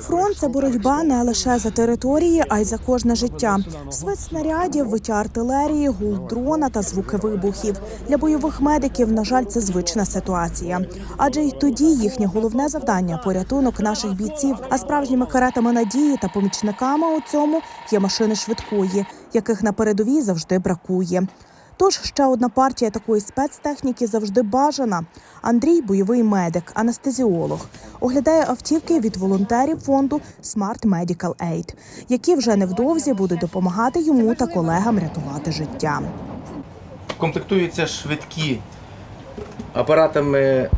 Фронт це боротьба не лише за території, а й за кожне життя. Свист снарядів, виття артилерії, гул дрона та звуки вибухів. Для бойових медиків, на жаль, це звична ситуація. Адже й тоді їхнє головне завдання порятунок наших бійців. А справжніми каретами надії та помічниками у цьому є машини швидкої, яких на передовій завжди бракує. Тож ще одна партія такої спецтехніки завжди бажана. Андрій бойовий медик, анестезіолог, оглядає автівки від волонтерів фонду Smart Medical Aid, які вже невдовзі будуть допомагати йому та колегам рятувати життя. комплектуються швидкі апаратами,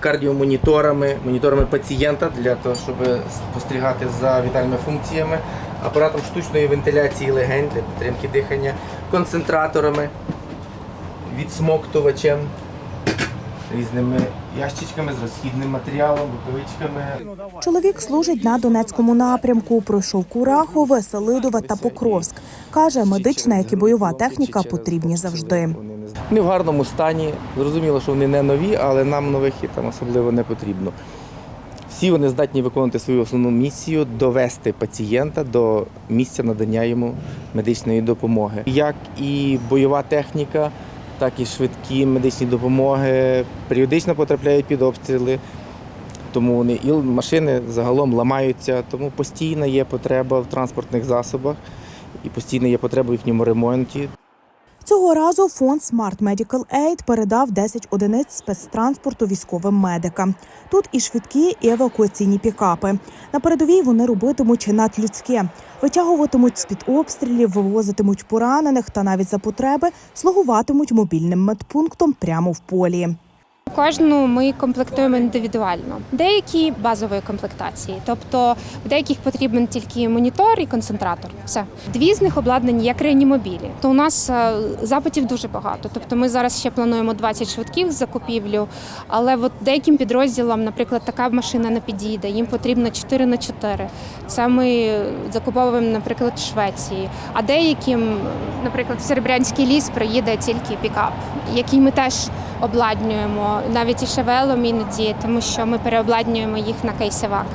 кардіомоніторами, моніторами пацієнта для того, щоб спостерігати за вітальними функціями, апаратом штучної вентиляції легень для підтримки дихання, концентраторами, відсмоктувачем, різними ящичками з розхідним матеріалом, рукавичками. Чоловік служить на Донецькому напрямку. Пройшов Курахове, Селидове та Покровськ. каже, медична, як і бойова техніка потрібні завжди. Вони в гарному стані. Зрозуміло, що вони не нові, але нам нових і там особливо не потрібно. Всі вони здатні виконувати свою основну місію довести пацієнта до місця надання йому медичної допомоги. Як і бойова техніка, так і швидкі медичні допомоги періодично потрапляють під обстріли. Тому вони і машини загалом ламаються, тому постійно є потреба в транспортних засобах і постійно є потреба в їхньому ремонті. Цього разу фонд Smart Medical Aid передав 10 одиниць спецтранспорту військовим медикам. Тут і швидкі, і евакуаційні пікапи. На передовій вони робитимуть надлюдське, витягуватимуть з під обстрілів, вивозитимуть поранених та навіть за потреби слугуватимуть мобільним медпунктом прямо в полі. Кожну ми комплектуємо індивідуально. Деякі базової комплектації, тобто в деяких потрібен тільки монітор і концентратор. Все дві з них обладнані як реанімобілі. То у нас е, запитів дуже багато. Тобто, ми зараз ще плануємо 20 швидких закупівлю, але от деяким підрозділам, наприклад, така машина не підійде. Їм потрібно 4 на 4 Це ми закуповуємо, наприклад, в Швеції. А деяким, наприклад, в Серебрянський ліс приїде тільки пікап, який ми теж обладнюємо навіть і шевелом іноді, тому що ми переобладнюємо їх на кейсивак.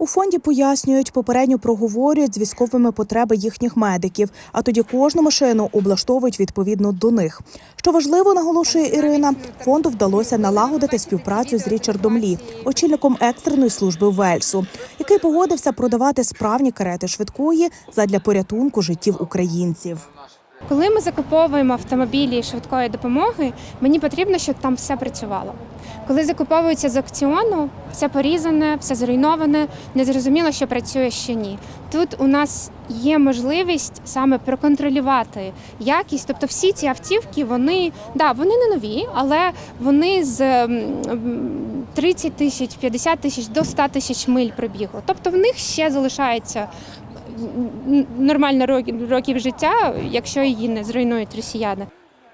У фонді пояснюють, попередньо проговорюють з військовими потреби їхніх медиків, а тоді кожну машину облаштовують відповідно до них. Що важливо, наголошує Ірина, фонду вдалося налагодити співпрацю з Річардом Лі, очільником екстреної служби Вельсу, який погодився продавати справні карети швидкої задля порятунку життів українців. Коли ми закуповуємо автомобілі швидкої допомоги, мені потрібно, щоб там все працювало. Коли закуповуються з аукціону, все порізане, все зруйноване, незрозуміло, що працює, що ні. Тут у нас є можливість саме проконтролювати якість. Тобто, всі ці автівки, вони да, вони не нові, але вони з м, м, 30 тисяч, 50 тисяч до 100 тисяч миль пробігу. Тобто в них ще залишається н- нормально років, років життя, якщо її не зруйнують росіяни.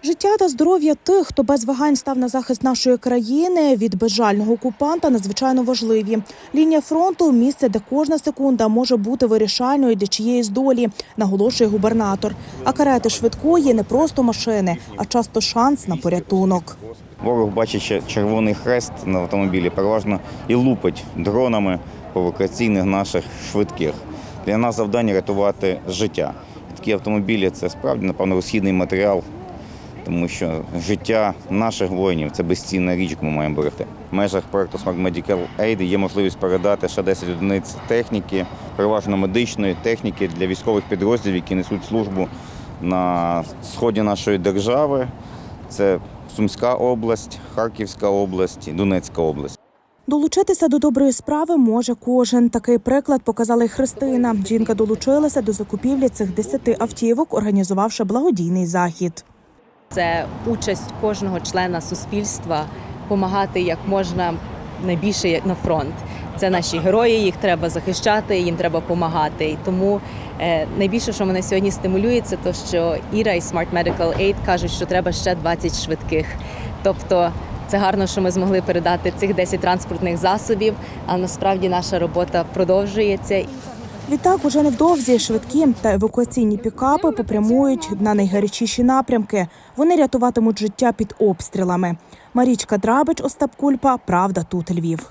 Життя та здоров'я тих, хто без вагань став на захист нашої країни від безжального окупанта, надзвичайно важливі. Лінія фронту місце, де кожна секунда може бути вирішальною для чиєїсь долі, наголошує губернатор. А карети швидкої не просто машини, а часто шанс на порятунок. Ворог бачить червоний хрест на автомобілі, переважно і лупить дронами по наших швидких. Для нас завдання рятувати життя. Такі автомобілі це справді, напевно, розхідний матеріал, тому що життя наших воїнів це безцінна річ, яку ми маємо берегти. В межах проекту Smart Medical Aid є можливість передати ще 10 одиниць техніки, переважно медичної техніки для військових підрозділів, які несуть службу на сході нашої держави. Це Сумська область, Харківська область, Донецька область. Долучитися до доброї справи може кожен. Такий приклад показала й Христина. Жінка долучилася до закупівлі цих десяти автівок, організувавши благодійний захід. Це участь кожного члена суспільства допомагати як можна найбільше на фронт. Це наші герої, їх треба захищати, їм треба допомагати. І тому е, найбільше, що мене сьогодні стимулює, це те, що Іра і Smart Medical Aid кажуть, що треба ще 20 швидких. Тобто це гарно, що ми змогли передати цих 10 транспортних засобів, а насправді наша робота продовжується. Відтак, уже невдовзі швидкі та евакуаційні пікапи попрямують на найгарячіші напрямки. Вони рятуватимуть життя під обстрілами. Марічка Драбич, Остап Кульпа, Правда, тут Львів.